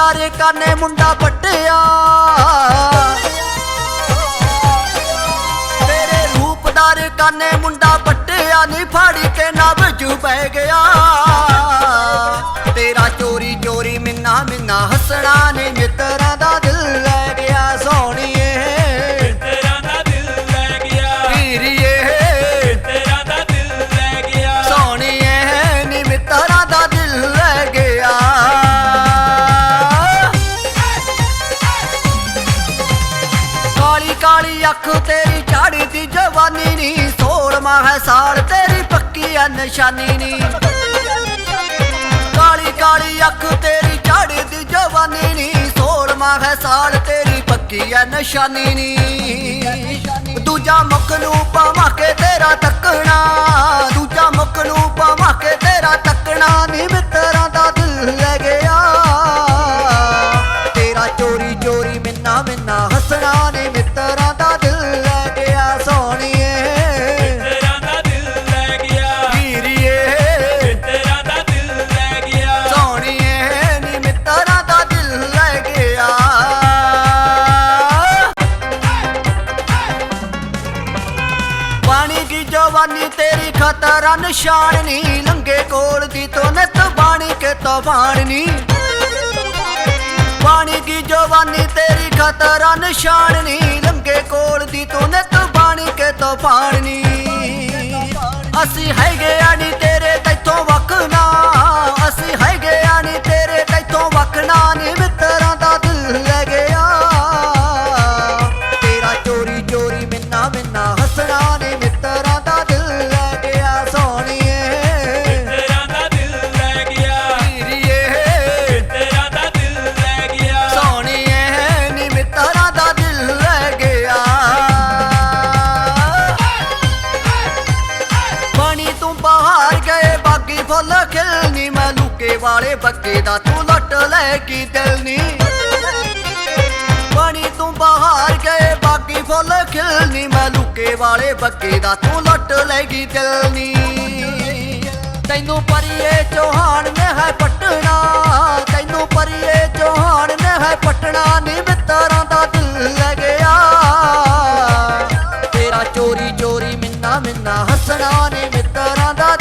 ਦਾਰੇ ਕਾਨੇ ਮੁੰਡਾ ਪੱਟਿਆ। ਤੇਰੇ ਰੂਪ ਦਾਰੇ ਕਾਨੇ ਮੁੰਡਾ ਪੱਟਿਆ, ਨੀ ਫਾੜੀ ਕੇ ਨਬਜ ਪੈ ਗਿਆ। ਤੇਰਾ ਚੋਰੀ ਚੋਰੀ ਮਿੰਨਾ ਮਿੰਨਾ ਹੱਸਣਾ ਕਾਲੀ ਅੱਖ ਤੇਰੀ ਝਾੜਦੀ ਜਵਾਨੀ ਨੀ ਸੋਲਮਾ ਹੈ ਸਾਲ ਤੇਰੀ ਪੱਕੀ ਆ ਨਿਸ਼ਾਨੀ ਨੀ। ਕਾਲੀ ਕਾਲੀ ਅੱਖ ਤੇਰੀ ਝਾੜਦੀ ਜਵਾਨੀ ਨੀ ਸੋਲਮਾ ਹੈ ਸਾਲ ਤੇਰੀ ਪੱਕੀ ਆ ਨਿਸ਼ਾਨੀ ਨੀ। ਦੂਜਾ ਮੁੱਖ ਨੂੰ ਪਾਵਾਂ ਕੇ ਤੇਰਾ ਤੱਕਣਾ, ਦੂਜਾ ਮੁੱਖ ਨੂੰ ਜਵਾਨੀ ਤੇਰੀ ਖਤਰਾ ਨਿਸ਼ਾਨ ਨੀ। ਲੰਗੇ ਕੋਲ ਦੀ ਤੋਂ ਨਿਤ ਬਾਣੀ ਕੇ ਤੂਫਾਨ ਨੀ ਪਾਣੀ ਦੀ ਜਵਾਨੀ ਤੇਰੀ ਖਤਰਾ ਨਿਸ਼ਾਨ ਨੀ। ਲੰਗੇ ਕੋਲ ਬਾਹਰ ਗਏ, ਬਾਗੀ ਫੁੱਲ ਖਿਲਨੀ, ਮੈਂ ਲੁਕੇ ਵਾਲੇ ਬੱਗੇ ਦਾ ਤੂੰ ਲੁੱਟ ਲੈ ਕੀ ਦਿਲ ਨੀ। ਪਾਣੀ ਤੂੰ ਬਾਹਰ ਗਏ, ਬਾਗੀ ਫੁੱਲ ਖਿਲਨੀ, ਮੈਂ ਲੁਕੇ ਵਾਲੇ ਬੱਗੇ ਦਾ ਤੂੰ ਲੁੱਟ ਲੈ ਕੀ ਦਿਲਨੀ ਤੈਨੂੰ ਪਰੀਏ ਚੋਹਾਨ ਨੇ ਹੈ ਪਟਣਾ, ਤੈਨੂੰ ਪਰੀਏ ਚੋਹਾਨ ਨੇ ਹੈ ਪਟਣਾ ਨੀ ਮਿੱਤਰਾਂ ਦਾ ਦਿਲ ਲੈ ਗਿਆ। ਤੇਰਾ ਚੋਰੀ ਚੋਰੀ, ਮਿੰਨਾ ਮਿੰਨਾ ਹੱਸਣਾ ਨੀ ਮਿੱਤਰਾਂ ਦਾ